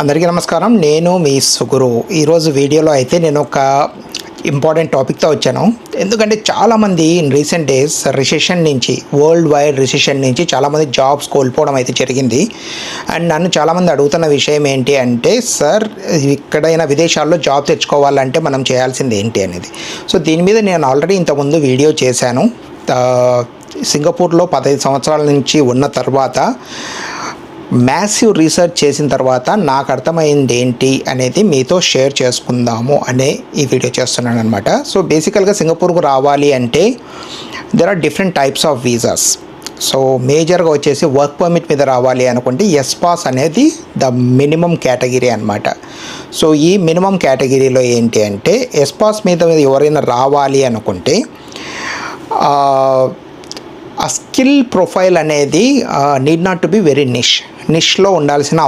అందరికీ నమస్కారం. నేను మీ సుగురు. ఈరోజు వీడియోలో అయితే నేను ఒక ఇంపార్టెంట్ టాపిక్తో వచ్చాను. ఎందుకంటే చాలామంది ఇన్ రీసెంట్ డేస్ రిసెషన్ నుంచి వరల్డ్ వైడ్ రిసెషన్ నుంచి చాలామంది జాబ్స్ కోల్పోవడం అయితే జరిగింది. అండ్ నన్ను చాలామంది అడుగుతున్న విషయం ఏంటి అంటే సార్ ఎక్కడైనా విదేశాల్లో జాబ్ తెచ్చుకోవాలంటే మనం చేయాల్సింది ఏంటి? అనేది. సో దీని మీద నేను ఆల్రెడీ ఇంతకుముందు వీడియో చేశాను. సింగపూర్లో పదహైదు సంవత్సరాల నుంచి ఉన్న తర్వాత మ్యాసివ్ రీసెర్చ్ చేసిన తర్వాత నాకు అర్థమైంది ఏంటి అనేది మీతో షేర్ చేసుకుందాము అనే ఈ వీడియో చేస్తున్నాను అనమాట సో బేసికల్గా సింగపూర్కు రావాలి అంటే there are different types of visas so మేజర్గా వచ్చేసి వర్క్ పర్మిట్ మీద రావాలి అనుకుంటే ఎస్ పాస్ అనేది ద మినిమం కేటగిరీ అనమాట సో ఈ మినిమం కేటగిరీలో ఏంటి అంటే ఎస్ పాస్ మీద ఎవరైనా రావాలి అనుకుంటే ఆ, ఆ స్కిల్ ప్రొఫైల్ అనేది need not to be very niche నిష్లో ఉండాల్సిన